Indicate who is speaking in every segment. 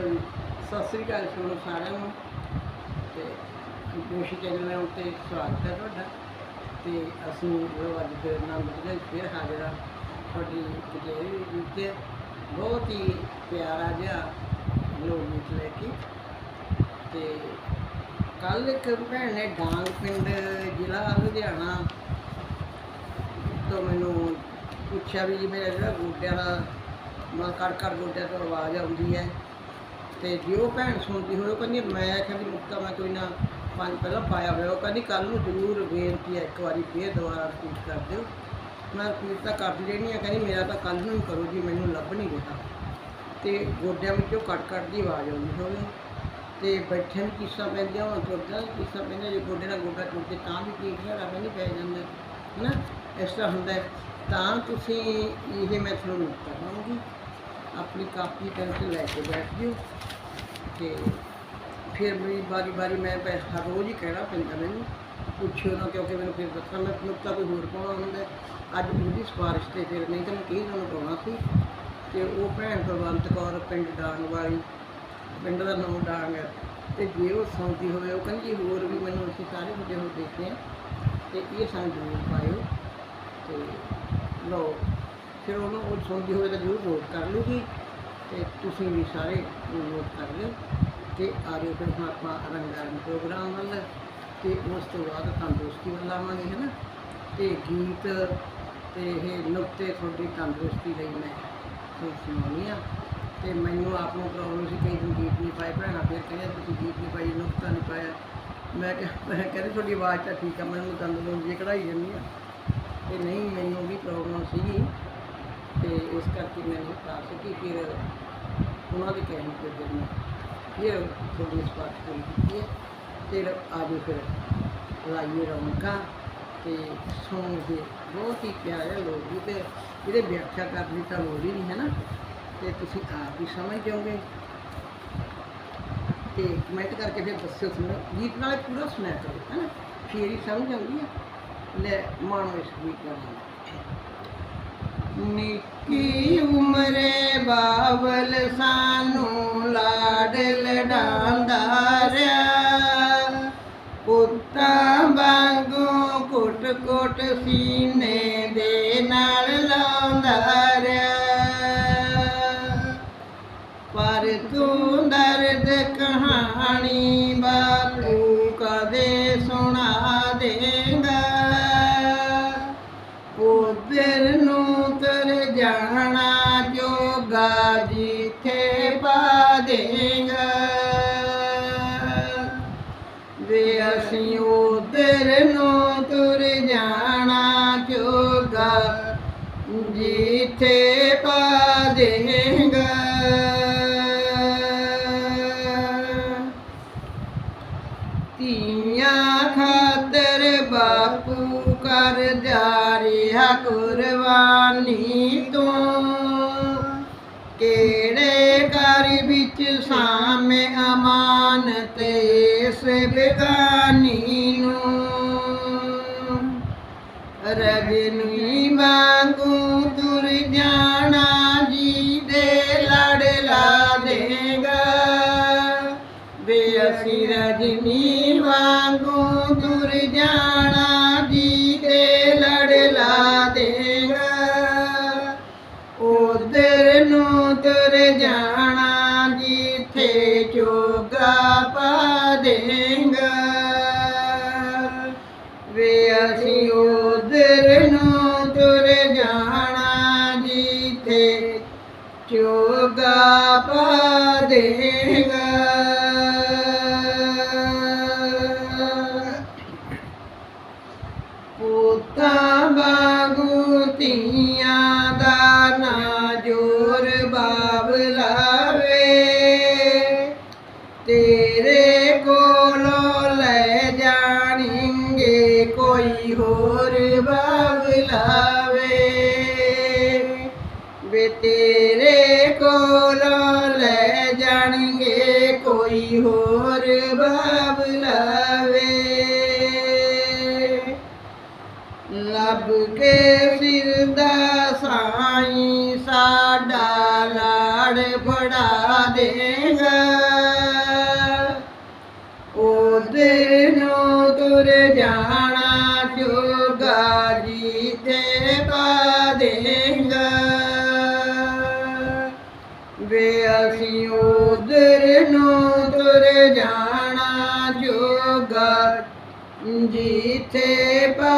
Speaker 1: ਜੀ। ਸਤਿ ਸ੍ਰੀ ਅਕਾਲ ਤੁਹਾਨੂੰ ਸਾਰਿਆਂ ਨੂੰ। ਤੇ ਕੋਸ਼ਿਸ਼ ਚੈਨਲ ਉੱਤੇ ਸਵਾਗਤ ਹੈ ਤੁਹਾਡਾ। ਤੇ ਅਸੀਂ ਜੋ ਅੱਜ ਫਿਰ ਨਾਲ ਮਿਲਦੇ ਫਿਰ ਹਾਜ਼ਰ ਹਾਂ। ਤੁਹਾਡੀ ਕਚਹਿਰੀ ਵਿੱਚ। ਬਹੁਤ ਹੀ ਪਿਆਰਾ ਜਿਹਾ ਲੋਕ ਗੀਤ ਲੈ ਕੇ। ਤੇ ਕੱਲ ਇੱਕ ਭੈਣ ਨੇ ਡਾਂਗ ਪਿੰਡ ਜ਼ਿਲ੍ਹਾ ਲੁਧਿਆਣਾ ਤੋਂ ਮੈਨੂੰ ਪੁੱਛਿਆ ਵੀ ਜੀ ਮੇਰਾ ਜਿਹੜਾ ਗੋਡਿਆਂ ਦਾ ਮਾ ਕਰ ਕਰ ਗੋਡਿਆਂ ਤੋਂ ਆਵਾਜ਼ ਆਉਂਦੀ ਹੈ। ਤੇ ਜੇ ਉਹ ਭੈਣ ਸੁਣਦੀ ਹੋਵੇ ਉਹ ਕਹਿੰਦੀ ਮੈਂ ਆਖਿਆ ਵੀ ਮੁਕਤਾ, ਮੈਂ ਕੋਈ ਨਾ ਪੰਜ ਪਹਿਲਾਂ ਪਾਇਆ ਹੋਇਆ। ਉਹ ਕਹਿੰਦੀ ਕੱਲ ਨੂੰ ਜ਼ਰੂਰ ਬੇਨਤੀ ਹੈ, ਇੱਕ ਵਾਰੀ ਫੇਰ ਦੁਬਾਰਾ ਰਿਪੀਟ ਕਰ ਦਿਓ। ਮੈਂ ਰਿਪੀਟ ਤਾਂ ਕਰ ਦੇਣੀ ਆ, ਕਹਿੰਦੀ ਮੇਰਾ ਤਾਂ ਕੱਲ ਨੂੰ ਹੀ ਕਰੋ ਜੀ, ਮੈਨੂੰ ਲੱਭ ਨਹੀਂ ਰਿਹਾ। ਤੇ ਗੋਡਿਆਂ ਵਿੱਚੋਂ ਕੱਟ ਕੱਟ ਦੀ ਆਵਾਜ਼ ਆਉਂਦੀ ਹੋਵੇ ਤੇ ਬੈਠੇ ਨੂੰ ਕਿੱਸਾ ਪੈਂਦੀਆਂ ਹੋਣ ਤੁਰਦਾ ਕਿੱਸਾ ਪੈਂਦਾ, ਜੇ ਗੋਡੇ ਨਾਲ ਗੋਡਾ ਟੁੱਟ ਕੇ ਤਾਂ ਵੀ ਠੀਕ ਹੈ, ਰੱਬ ਨਹੀਂ ਪੈ ਜਾਂਦਾ ਹੈ ਨਾ ਇਸ ਤਰ੍ਹਾਂ ਹੁੰਦਾ ਤਾਂ ਤੁਸੀਂ ਇਹ ਮੈਂ ਤੁਹਾਨੂੰ ਕਹਾਂਗੀ ਆਪਣੀ ਕਾਪੀ ਪੈਨਸਿਲ ਲੈ ਕੇ ਬੈਠ ਜਿਓ। ਤੇ ਫਿਰ ਵੀ ਵਾਰੀ ਵਾਰੀ ਮੈਂ ਪੈ- ਹਰ ਰੋਜ਼ ਹੀ ਕਹਿਣਾ ਪੈਂਦਾ ਮੈਨੂੰ, ਪੁੱਛਿਓ ਨਾ ਕਿਉਂਕਿ ਮੈਨੂੰ ਫਿਰ ਦੱਸਣਾ, ਮੈਂ ਨੁਕਤਾ ਕੋਈ ਹੋਰ ਪਾਉਣਾ ਹੁੰਦਾ ਅੱਜ ਉਹਦੀ ਸਿਫਾਰਿਸ਼ ਤੇ ਫਿਰ ਨਹੀਂ ਤਾਂ ਮੈਂ ਕਹੀ ਤੁਹਾਨੂੰ ਪਾਉਣਾ ਸੀ? ਤੇ ਉਹ ਭੈਣ ਬਲਵੰਤ ਕੌਰ, ਪਿੰਡ ਡਾਂਗ ਵਾਲੀ ਪਿੰਡ ਦਾ ਨਾਮ ਡਾਂਗ ਹੈ। ਤੇ ਜੇ ਉਹ ਸੌਂਦੀ ਹੋਵੇ, ਉਹ ਕਹਿੰਦੀ ਹੋਰ ਵੀ ਮੈਨੂੰ ਅਸੀਂ ਸਾਰੇ ਵੱਡੇ ਹੋ ਦੇਖਦੇ ਹਾਂ। ਤੇ ਇਹ ਸਾਨੂੰ ਜ਼ਰੂਰ ਪਾਇਓ। ਤੇ ਲਓ, ਫਿਰ ਉਹਨੂੰ ਉਹ ਸੌਂਦੀ ਹੋਵੇ ਤਾਂ ਜ਼ਰੂਰ ਨੋਟ ਕਰ ਲੂਗੀ ਤੇ ਤੁਸੀਂ ਵੀ ਸਾਰੇ ਨੋਟ ਕਰ ਲਿਓ ਤੇ ਆ ਜਾਓ ਫਿਰ ਹੁਣ ਆਪਾਂ ਰੰਗਾਰੰਗ ਪ੍ਰੋਗਰਾਮ ਵੱਲ ਤੇ ਉਸ ਤੋਂ ਬਾਅਦ ਤੰਦਰੁਸਤੀ ਵੱਲ ਆਵਾਂਗੇ ਹੈ ਨਾ ਤੇ ਗੀਤ ਤੇ ਇਹ ਨੁਕਤੇ ਤੁਹਾਡੀ ਤੰਦਰੁਸਤੀ ਲਈ ਮੈਂ ਤੁਹਾਨੂੰ ਸੁਣਾਉਣੀ ਆ ਤੇ ਮੈਨੂੰ ਆਪ ਨੂੰ ਪ੍ਰੋਬਲਮ ਸੀ ਕਈ ਦਿਨ ਗੀਤ ਨਹੀਂ ਪਾਏ, ਭੈਣਾਂ, ਫਿਰ ਕਹਿੰਦੇ ਤੁਸੀਂ ਗੀਤ ਨਹੀਂ ਪਾਈ ਨੁਕਤਾ ਨਹੀਂ ਪਾਇਆ। ਮੈਂ ਕਿਹਾ, ਮੈਂ ਕਹਿੰਦੀ ਤੁਹਾਡੀ ਆਵਾਜ਼ ਤਾਂ ਠੀਕ ਆ, ਮੈਨੂੰ ਦੰਦ ਨੂੰ ਜੇ ਕਢਾਈ ਜਾਂਦੀ ਆ। ਤੇ ਨਹੀਂ, ਮੈਨੂੰ ਵੀ ਪ੍ਰੋਬਲਮ ਸੀਗੀ। ਤੇ ਇਸ ਕਰਕੇ ਮੈਂ ਨਹੀਂ ਪਾ ਸਕੀ, ਫਿਰ ਉਹਨਾਂ ਦੇ ਕਹਿਣ ਤੇ ਫਿਰ ਮੈਂ ਫਿਰ ਥੋੜੀ ਸਪਾਟ ਕੋਈ ਕੀਤੀ ਹੈ, ਫਿਰ ਆਜੋ ਫਿਰ ਲਾਈਏ ਰੌਣਕਾਂ ਤੇ ਸੁਣ ਦੇ ਬਹੁਤ ਹੀ ਪਿਆਰੇ ਲੋਕ ਗੀਤ ਹੈ ਇਹਦੇ ਵਿਆਖਿਆ ਕਰਨ ਦੀ ਤਾਂ ਲੋੜ ਹੀ ਨਹੀਂ ਹੈ ਨਾ। ਤੇ ਤੁਸੀਂ ਆਪ ਹੀ ਸਮਝ ਜਾਓਗੇ। ਤੇ ਕਮੈਂਟ ਕਰਕੇ ਫਿਰ ਦੱਸਿਓ ਸੁਣੋ। ਗੀਤ ਨਾਲ ਪੂਰਾ ਸੁਣਿਆ ਕਰੋ, ਹੈ ਨਾ? ਫੇਰ ਹੀ ਸਮਝ ਆਉਂਦੀ ਹੈ। ਲੈ ਮਾਣੋ ਇਸ ਗੀਤ ਨਾਲ ਨਿੱਕੀ ਉਮਰੇ ਬਾਵਲ ਸਾਨੂੰ ਲਾਡ ਲਡਾਂਦਾ ਰਿਆ ਪੁੱਤਾਂ ਵਾਂਗੂ ਕੁੱਟ ਕੁੱਟ ਸੀਨੇ ਦੇ ਨਾਲ ਲਾਉਂਦਾ ਦੇਗਾ। ਵੇ ਅਸੀਂ ਉਧਰ ਨੂੰ ਤੁਰ ਜਾਣਾ ਚੋਗਾ ਜਿੱਥੇ ਪਾ ਦੇਗਾ। ਧੀਆਂ ਖਾਤਰ ਬਾਪੂ ਕਰ ਰਿਹਾ ਕੁਰਬਾਨੀ ਤੋਂ। ਕਿਹੜੇ ਘਰ ਵਿੱਚ ਸਾਮੇ ਅਮਾਨ ਇਸ ਬੇਗਾਨੀ ਨੂੰ ਰਜਨੀ ਵਾਂਗੂ ਦੇਗਾ ਪੁੱਤਾਂ ਵਾਂਗੂ ਧੀਆਂ ਦਾ ਨਾ ਜੋਰ ਬਾਬਲਾਵੇ ਤੇਰੇ ਕੋਲੋਂ ਲੈ ਜਾਣਗੇ ਕੋਈ ਹੋਰ ਬਾਬਲਾਵੇ ਲੱਭ ਕੇ ਫਿਰਦਾ ਸਾਈ ਸਾਡਾ ਲਾੜ ਫੜਾ ਦੇਗਾ। ਉਧਰ ਨੂੰ ਤੁਰ ਜਾਣਾ ਜੋਗਾ ਜੀ ਤੇ ਪਾ ਦੇਗਾ। ਵੇ ਅਸੀਂ ਉਧਰ ਨੂੰ ਤੁਰ ਜਾਣਾ ਜੋਗਾ ਜਿੱਥੇ ਪਾ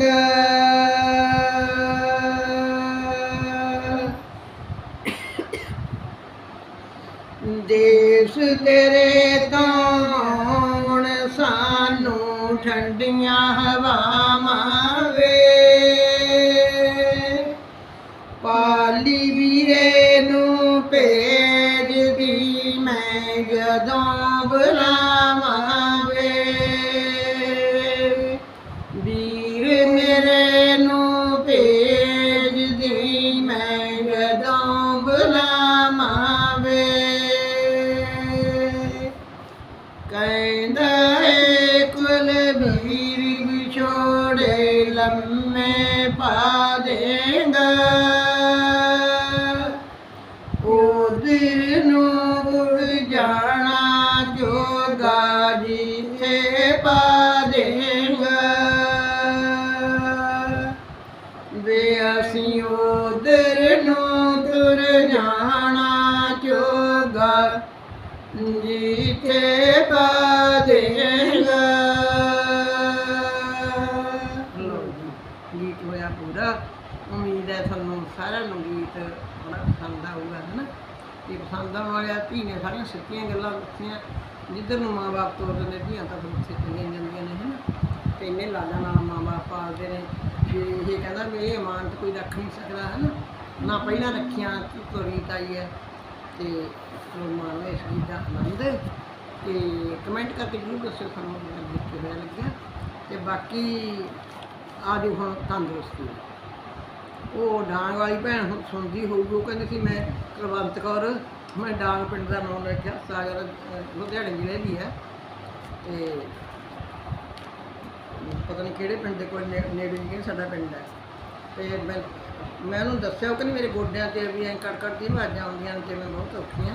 Speaker 1: ਪਾ ਦੇਸ਼ ਤੇਰੇ ਤੋਂ ਸਾਨੂੰ ਠੰਡੀਆਂ ਹਵਾਵਾਂ ਵੇ। ਪਾਲੀ ਵੀਰੇ ਨੂੰ ਭੇਜਦੀ ਮੈਂ ਜਦੋਂ ਬੁਲਾਵਾਂ ਵਿਛੋੜੇ ਲੰਮੇ ਪਾ ਦੇਗਾ ਉਧਰ ਨੂੰ ਉੜ ਜਾਣਾ ਜੋਗਾ ਜਿੱਥੇ ਪਾ ਦੇਗਾ ਵੇ ਅਸੀਂ ਉਧਰ ਨੂੰ ਤੁਰ ਜਾਣਾ ਜੋਗਾ ਜਿੱਥੇ ਪਾ ਸਾਰਿਆਂ ਨੂੰ ਗੀਤ ਬੜਾ ਪਸੰਦ ਆਊਗਾ ਹੈ ਨਾ ਤੇ ਪਸੰਦ ਆਉਣ ਵਾਲਿਆਂ ਧੀ ਨੇ ਸਾਰੀਆਂ ਸੱਚੀਆਂ ਗੱਲਾਂ ਦੱਸੀਆਂ। ਜਿੱਧਰ ਨੂੰ ਮਾਂ-ਬਾਪ ਤੋਰ ਦਿੰਦੇ, ਧੀਆਂ ਤਾਂ ਫਿਰ ਉੱਥੇ ਚਲੀਆਂ ਜਾਂਦੀਆਂ ਨੇ ਹੈ ਨਾ ਤੇ ਇੰਨੇ ਲਾਲਾਂ ਨਾਲ ਮਾਂ-ਬਾਪ ਪਾਲਦੇ ਨੇ। ਜੇ ਇਹ ਕਹਿੰਦਾ ਵੀ ਇਹ ਇਮਾਨਤ ਕੋਈ ਰੱਖ ਨਹੀਂ ਸਕਦਾ ਹੈ ਨਾ ਨਾ ਪਹਿਲਾਂ ਰੱਖੀਆਂ ਤੋਰੀ ਆਈ ਹੈ। ਤੇ ਚਲੋ ਮਾਣੋ ਇਸ ਗੀਤ ਦਾ ਆਨੰਦ। ਤੇ ਕਮੈਂਟ ਕਰਕੇ ਜਰੂਰ ਦੱਸਿਓ ਤੁਹਾਨੂੰ ਮੇਰਾ ਗੀਤ ਕਿਵੇਂ ਲੱਗਿਆ। ਤੇ ਬਾਕੀ ਆਜੋ ਹੁਣ ਤੰਦਰੁਸਤੀ ਉਹ ਡਾਂਗ ਵਾਲੀ ਭੈਣ ਹੁਣ ਸੁਣਦੀ ਹੋਊਗੀ ਉਹ ਕਹਿੰਦੀ ਸੀ ਮੈਂ ਕੁਲਵੰਤ ਕੌਰ ਮੈਂ ਡਾਂਗ ਪਿੰਡ ਦਾ ਨਾਮ ਰੱਖਿਆ ਸਾਗਰ ਅਹ, ਲੁਧਿਆਣੇ ਜ਼ਿਲ੍ਹੇ ਦੀ ਹੈ। ਤੇ ਪਤਾ ਨਹੀਂ ਕਿਹੜੇ ਪਿੰਡ ਦੇ ਕੋਈ ਨੇ- ਨੇੜੇ ਨਹੀਂ ਸਾਡਾ ਪਿੰਡ ਹੈ। ਤੇ ਮੈਂ ਮੈਂ ਉਹਨੂੰ ਦੱਸਿਆ ਉਹ ਕਹਿੰਦੀ ਮੇਰੇ ਗੋਡਿਆਂ ਤੇ ਵੀ ਐਂ ਕੜ ਕੜ ਦੀ ਆਵਾਜ਼ਾਂ ਆਉਂਦੀਆਂ ਨੇ ਤੇ ਮੈਂ ਬਹੁਤ ਔਖੀਆਂ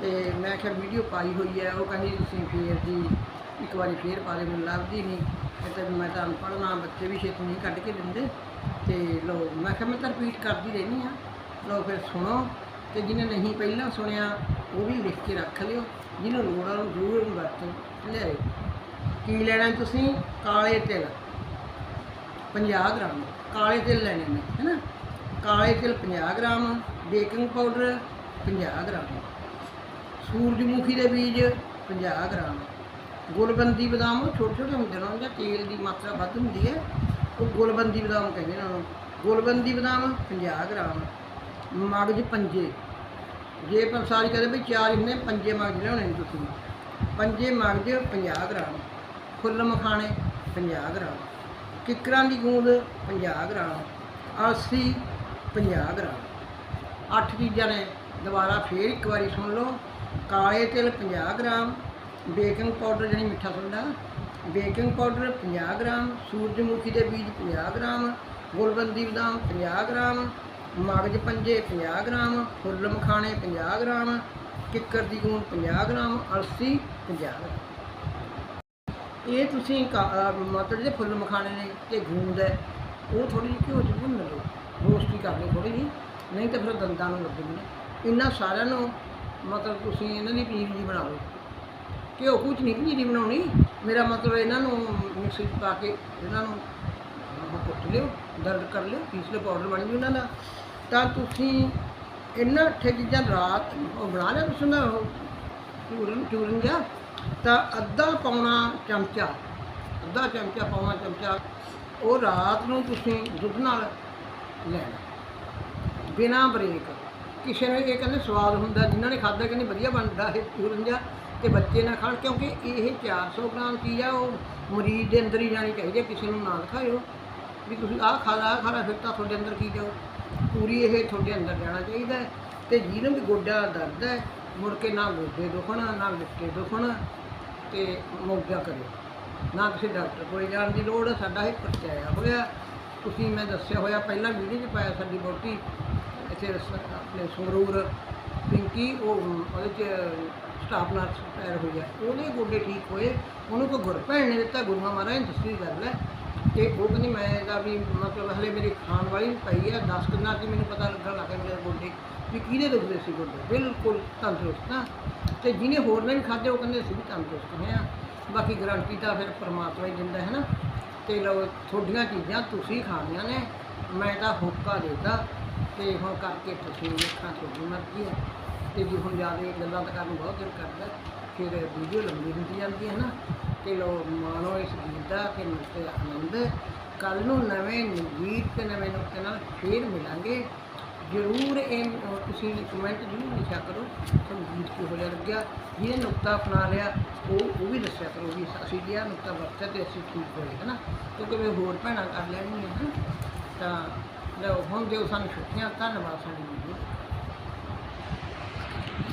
Speaker 1: ਤੇ ਮੈਂ ਕਿਹਾ ਵੀਡੀਓ ਪਾਈ ਹੋਈ ਹੈ ਉਹ ਕਹਿੰਦੀ ਤੁਸੀਂ ਫੇਰ ਜੀ ਇੱਕ ਵਾਰੀ ਫੇਰ ਪਾ ਦੇ, ਮੈਨੂੰ ਲੱਭਦੀ ਨਹੀਂ ਇਹ ਤਾਂ ਮੈਂ ਤਾਂ ਅਨਪੜ੍ਹ ਨਾ ਬੱਚੇ ਵੀ ਛੇਤੀ ਨਹੀਂ ਕੱਢ ਕੇ ਦਿੰਦੇ। ਤੇ ਲੋ, ਮੈਂ ਕਿਹਾ ਮੈਂ ਤਾਂ ਰਿਪੀਟ ਕਰਦੀ ਰਹਿੰਦੀ ਆ। ਲੋ, ਫਿਰ ਸੁਣੋ। ਤੇ ਜਿਹਨੇ ਨਹੀਂ ਪਹਿਲਾਂ ਸੁਣਿਆ, ਉਹ ਵੀ ਲਿਖ ਕੇ ਰੱਖ ਲਿਓ। ਜਿਹਨੂੰ ਲੋੜ ਆ, ਉਹਨੂੰ ਜ਼ਰੂਰ ਉਹਨੂੰ ਵਰਤੋਂ। ਲਿਆਇਓ ਕੀ ਲੈਣਾ ਤੁਸੀਂ? ਕਾਲੇ ਤਿਲ। 50 ਗ੍ਰਾਮ। ਕਾਲੇ ਤਿਲ ਲੈਣੇ ਨੇ, ਹੈਨਾ? ਕਾਲੇ ਤਿਲ 50 ਗ੍ਰਾਮ, ਬੇਕਿੰਗ ਪਾਊਡਰ 50 ਗ੍ਰਾਮ। ਸੂਰਜਮੁਖੀ ਦੇ ਬੀਜ 50 ਗ੍ਰਾਮ। ਗੋਲਬੰਦੀ ਬਦਾਮ ਉਹ ਛੋਟੇ ਛੋਟੇ ਹੁੰਦੇ ਨੇ, ਉਹਨਾਂ ਤੇਲ ਦੀ ਮਾਤਰਾ ਵੱਧ ਹੁੰਦੀ ਹੈ। ਉਹ ਗੋਲਬੰਦੀ ਬਦਾਮ ਕਹਿੰਦੇ ਨੇ ਉਹਨੂੰ। ਗੁਲਬੰਦੀ ਬਦਾਮ 50 ਗ੍ਰਾਮ ਮਗਜ ਪੰਜੇ। ਜੇ ਪੰਸਾਰੀ ਕਹਦੇ ਵੀ ਚਾਰ ਹੁੰਦੇ ਪੰਜੇ ਮਗਜ ਲਿਆਉਣੇ ਨੇ ਤੁਸੀਂ। ਪੰਜੇ ਮਗਜ 50 ਗ੍ਰਾਮ, ਫੁੱਲ ਮਖਾਣੇ 50 ਗ੍ਰਾਮ, ਕਿਕਰਾਂ ਦੀ ਗੂੰਦ 50 ਗ੍ਰਾਮ, ਅਲਸੀ 50 ਗ੍ਰਾਮ। ਅੱਠ ਚੀਜ਼ਾਂ ਨੇ, ਦੁਬਾਰਾ ਫੇਰ ਇੱਕ ਵਾਰੀ ਸੁਣ ਲਓ। ਕਾਲੇ ਤਿਲ 50 ਗ੍ਰਾਮ ਬੇਕਿੰਗ ਪਾਊਡਰ ਜਿਹੜੀ ਮਿੱਠਾ ਸੋਡਾ ਬੇਕਿੰਗ ਪਾਊਡਰ 50 ਗ੍ਰਾਮ, ਸੂਰਜਮੁਖੀ ਦੇ ਬੀਜ 50 ਗ੍ਰਾਮ, ਗੁਲਬੰਦੀ ਬਦਾਮ 50 ਗ੍ਰਾਮ, ਮਗਜ ਪੰਜੇ 50 ਗ੍ਰਾਮ, ਫੁੱਲ ਮਖਾਣੇ 50 ਗ੍ਰਾਮ, ਕਿੱਕਰ ਦੀ ਗੂੰਦ 50 ਗ੍ਰਾਮ, ਅਲਸੀ 50 ਗ੍ਰਾਮ। ਇਹ ਤੁਸੀਂ ਕਾ- ਮਤਲਬ ਜਿਹੜੇ ਫੁੱਲ ਮਖਾਣੇ ਨੇ ਤੇ ਗੂੰਦ ਹੈ, ਉਹ ਥੋੜੀ ਜਿਹੀ ਘਿਓ 'ਚ ਭੁੰਨ ਲਓ। ਰੋਸਟ ਕਰ ਲਓ ਥੋੜੀ ਜਿਹੀ, ਨਹੀਂ ਤਾਂ ਫਿਰ ਦੰਦਾਂ ਨੂੰ ਲੱਗਣੀ ਇਹਨਾਂ ਸਾਰਿਆਂ ਨੂੰ ਮਤਲਬ ਤੁਸੀਂ ਇਹਨਾਂ ਦੀ ਪਨੀਰ ਜੀ ਬਣਾ ਲਓ। ਘਿਓ ਕੁਝ ਨਹੀਂ ਪਨੀਰੀ ਬਣਾਉਣੀ। ਮੇਰਾ ਮਤਲਬ ਇਹਨਾਂ ਨੂੰ ਮਿਕਸੀ 'ਚ ਪਾ ਕੇ ਇਹਨਾਂ ਨੂੰ ਉਹ ਕੁੱਟ ਲਿਓ, ਦਰਦ ਕਰ ਲਿਓ, ਪੀਸ ਲਿਓ ਪਾਊਡਰ ਬਣ ਜੂ ਇਹਨਾਂ ਦਾ ਤਾਂ ਤੁਸੀਂ ਇਹਨਾਂ ਅੱਠੇ ਚੀਜ਼ਾਂ ਰਾਤ ਉਹ ਬਣਾ ਲਿਆ ਤੁਸੀਂ ਨਾ ਉਹ ਚੂਰਨ ਚੂਰਨ ਜਿਹਾ। ਤਾਂ ਅੱਧਾ ਪਾਉਣਾ ਚਮਚਾ, ਅੱਧਾ ਚਮਚਾ ਪਾਉਣਾ ਚਮਚਾ ਉਹ ਰਾਤ ਨੂੰ ਤੁਸੀਂ ਦੁੱਧ ਨਾਲ ਲੈਣਾ ਬਿਨਾ ਬ੍ਰੇਕ। ਕਿਸੇ ਨੂੰ ਇਹ ਕਹਿੰਦੇ ਸਵਾਦ ਹੁੰਦਾ, ਜਿਨ੍ਹਾਂ ਨੇ ਖਾਧਾ ਕਹਿੰਦੇ ਵਧੀਆ ਬਣਦਾ ਇਹ ਚੂਰਨ ਜਿਹਾ। ਤੇ ਬੱਚੇ ਨਾ ਖਾਣ ਕਿਉਂਕਿ ਇਹ 400 ਗ੍ਰਾਮ ਚੀਜ਼ ਆ ਉਹ ਮਰੀਜ਼ ਦੇ ਅੰਦਰ ਹੀ ਜਾਣੀ ਚਾਹੀਦੀ ਹੈ, ਕਿਸੇ ਨੂੰ ਨਾ ਦਿਖਾਇਓ। ਵੀ ਤੁਸੀਂ ਆਹ ਖਾ ਲਾ ਆਹ ਖਾ ਲਾ ਫਿਰ ਤਾਂ ਤੁਹਾਡੇ ਅੰਦਰ ਕੀ ਜਾਓ ਪੂਰੀ ਇਹ ਤੁਹਾਡੇ ਅੰਦਰ ਜਾਣਾ ਚਾਹੀਦਾ ਹੈ। ਤੇ ਜਿਹਨੂੰ ਵੀ ਗੋਡਾ ਦਰਦ ਹੈ ਮੁੜ ਕੇ ਨਾ ਗੋਡੇ ਦੁਖਣ ਨਾ ਗਿੱਟੇ ਦੁਖਣ ਤੇ ਮੌਜਾ ਕਰਿਓ ਨਾ ਕਿਸੇ ਡਾਕਟਰ ਕੋਲ ਜਾਣ ਦੀ ਲੋੜ ਹੈ, ਸਾਡਾ ਇਹ ਪਰਚਾਇਆ ਹੋਇਆ। ਤੁਸੀਂ ਮੈਂ ਦੱਸਿਆ ਹੋਇਆ ਪਹਿਲਾਂ ਵੀਡੀਓ 'ਚ ਪਾਇਆ ਸਾਡੀ ਬੋਟੀ ਇੱਥੇ ਸ- ਆਪਣੇ ਸੰਗਰੂਰ ਪਿੰਕੀ ਉਹ ਉਹਦੇ 'ਚ ਸਟਾਫ ਨਰਸ ਪੈਰ ਹੋਈ ਹੈ ਉਹਦੇ ਗੋਡੇ ਠੀਕ ਹੋਏ। ਉਹਨੂੰ ਕੋਈ ਗੁਰ ਭੈਣ ਨੇ ਦਿੱਤਾ ਗੁਰੂਆਂ ਮਹਾਰਾਜ ਨੇ ਦੱਸੀ ਗੱਲ ਹੈ ਤੇ ਉਹ ਕਹਿੰਦੀ, ਮੈਂ ਇਹਦਾ ਵੀ ਮਤਲਬ ਹਲੇ ਮੇਰੀ ਖਾਣ ਵਾਲੀ ਵੀ ਪਈ ਹੈ 10 ਦਿਨਾਂ 'ਚ ਮੈਨੂੰ ਪਤਾ ਲੱਗਣ ਲੱਗਾ ਮੇਰੇ ਗੋਡੇ। ਵੀ ਕਿਹਦੇ ਦੁਖਦੇ ਸੀ ਗੋਡੇ? ਬਿਲਕੁਲ ਤੰਦਰੁਸਤ ਆ। ਤੇ ਜਿਹਨੇ ਹੋਰ ਨੇ ਵੀ ਖਾਦੇ ਉਹ ਕਹਿੰਦੇ, ਅਸੀਂ ਵੀ ਤੰਦਰੁਸਤ ਹੋਏ ਆ। ਬਾਕੀ ਗਰੰਟੀ ਤਾਂ ਫਿਰ ਪਰਮਾਤਮਾ ਹੀ ਦਿੰਦਾ, ਹੈ ਨਾ? ਤੇ ਲਓ, ਤੁਹਾਡੀਆਂ ਚੀਜ਼ਾਂ ਤੁਸੀਂ ਖਾਣੀਆਂ ਨੇ। ਮੈਂ ਤਾਂ ਹੋਕਾ ਦੇਤਾ। ਤੇ ਹੁਣ ਕਰਕੇ ਤੁਸੀਂ ਵੇਖਾਂ ਤੁਹਾਡੀ ਮਰਜ਼ੀ ਹੈ ਤੇ ਜੇ ਹੁਣ ਜ਼ਿਆਦਾ ਗੱਲਾਂ ਤਾਂ ਕਰਨ ਨੂੰ ਬਹੁਤ ਦਿਲ ਕਰਦਾ। ਫਿਰ ਵੀਡੀਓ ਲੰਬੀ ਹੁੰਦੀ ਜਾਂਦੀ ਹੈ ਨਾ, ਤੇ ਲੋ ਮਾਣੋ ਇਸ ਗੀਤ ਦਾ ਤੇ ਨੁਕਤੇ ਦਾ ਆਨੰਦ। ਕੱਲ ਨੂੰ ਨਵੇਂ ਗੀਤ ਤੇ ਨਵੇਂ ਨੁਕਤੇ ਨਾਲ ਫੇਰ ਮਿਲਾਂਗੇ। ਜ਼ਰੂਰ ਇਹ ਤੁਸੀਂ ਕਮੈਂਟ ਜ਼ਰੂਰ ਲਿਖਿਆ ਕਰੋ। ਤੁਹਾਨੂੰ ਗੀਤ ਕਿਹੋ ਜਿਹਾ ਲੱਗਿਆ? ਜਿਹਨੇ ਨੁਕਤਾ ਅਪਣਾ ਲਿਆ, ਉਹ ਉਹ ਵੀ ਦੱਸਿਆ ਕਰੋ ਵੀ ਅਸੀਂ ਜਿਹੜਾ ਨੁਕਤਾ ਵਰਤਿਆ ਤੇ ਅਸੀਂ ਠੀਕ ਹੋਏ, ਹੈ ਨਾ? ਕਿਉਂਕਿ ਵੀ ਹੋਰ ਭੈਣਾਂ ਕਰ ਲੈਣਗੀਆਂ ਤਾਂ ਲਓ, ਹੁਣ ਦਿਓ ਸਾਨੂੰ ਛੁੱਟੀਆਂ। ਧੰਨਵਾਦ ਸਾਡੀ ਵੀਡੀਓ।